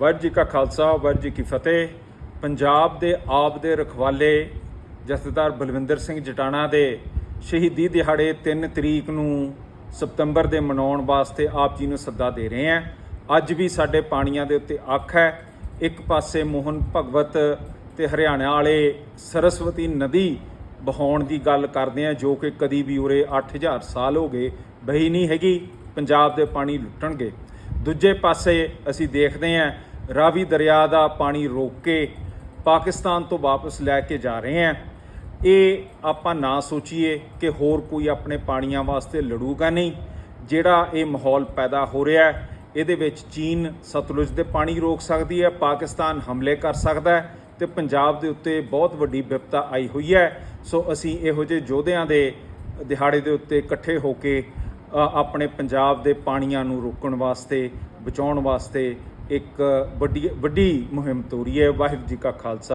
ਵਾਹਿਗੁਰੂ ਜੀ ਕਾ ਖਾਲਸਾ ਵਾਹਿਗੁਰੂ ਜੀ ਕੀ ਫਤਿਹ। ਪੰਜਾਬ ਦੇ ਆਪ ਦੇ ਰਖਵਾਲੇ ਜਥੇਦਾਰ ਬਲਵਿੰਦਰ ਸਿੰਘ ਜਟਾਣਾ ਦੇ ਸ਼ਹੀਦੀ ਦਿਹਾੜੇ 3 ਤਰੀਕ ਨੂੰ ਸਤੰਬਰ ਦੇ ਮਨਾਉਣ ਵਾਸਤੇ ਆਪ ਜੀ ਨੂੰ ਸੱਦਾ ਦੇ ਰਹੇ ਹਾਂ। ਅੱਜ ਵੀ ਸਾਡੇ ਪਾਣੀਆਂ ਦੇ ਉੱਤੇ ਅੱਖ ਹੈ। ਇੱਕ ਪਾਸੇ ਮੋਹਨ ਭਗਵਤ ਤੇ ਹਰਿਆਣਾ ਵਾਲੇ ਸਰਸਵਤੀ ਨਦੀ ਬਹਾਉਣ ਦੀ ਗੱਲ ਕਰਦੇ ਆ ਜੋ ਕਿ ਕਦੀ ਵੀ ਉਰੇ 8000 ਸਾਲ ਹੋ ਗਏ ਬਹੀ ਨਹੀਂ ਹੈਗੀ, ਪੰਜਾਬ ਦੇ ਪਾਣੀ ਲੁੱਟਣਗੇ। ਦੂਜੇ ਪਾਸੇ ਅਸੀਂ ਦੇਖਦੇ ਹਾਂ ਰਾਵੀ ਦਰਿਆ ਦਾ ਪਾਣੀ ਰੋਕ ਕੇ ਪਾਕਿਸਤਾਨ ਤੋਂ ਵਾਪਸ ਲੈ ਕੇ ਜਾ ਰਹੇ ਹਾਂ। ਇਹ ਆਪਾਂ ਨਾ ਸੋਚੀਏ ਕਿ ਹੋਰ ਕੋਈ ਆਪਣੇ ਪਾਣੀਆਂ ਵਾਸਤੇ ਲੜੂਗਾ ਨਹੀਂ। ਜਿਹੜਾ ਇਹ ਮਾਹੌਲ ਪੈਦਾ ਹੋ ਰਿਹਾ ਹੈ, ਇਹਦੇ ਵਿੱਚ ਚੀਨ ਸਤਲੁਜ ਦੇ ਪਾਣੀ ਰੋਕ ਸਕਦੀ ਹੈ, ਪਾਕਿਸਤਾਨ ਹਮਲੇ ਕਰ ਸਕਦਾ ਹੈ ਤੇ ਪੰਜਾਬ ਦੇ ਉੱਤੇ ਬਹੁਤ ਵੱਡੀ ਵਿਪਤਾ ਆਈ ਹੋਈ ਹੈ। ਸੋ ਅਸੀਂ ਇਹੋ ਜਿਹੇ ਯੋਧਿਆਂ ਦੇ ਦਿਹਾੜੇ ਦੇ ਉੱਤੇ ਇਕੱਠੇ ਹੋ ਕੇ ਆਪਣੇ ਪੰਜਾਬ ਦੇ ਪਾਣੀਆਂ ਨੂੰ ਰੋਕਣ ਵਾਸਤੇ, ਬਚਾਉਣ ਵਾਸਤੇ ਇੱਕ ਵੱਡੀ ਵੱਡੀ ਮੁਹਿੰਮ ਤੋਰੀ ਹੈ। ਵਾਹਿਗੁਰੂ ਜੀ ਕਾ ਖਾਲਸਾ।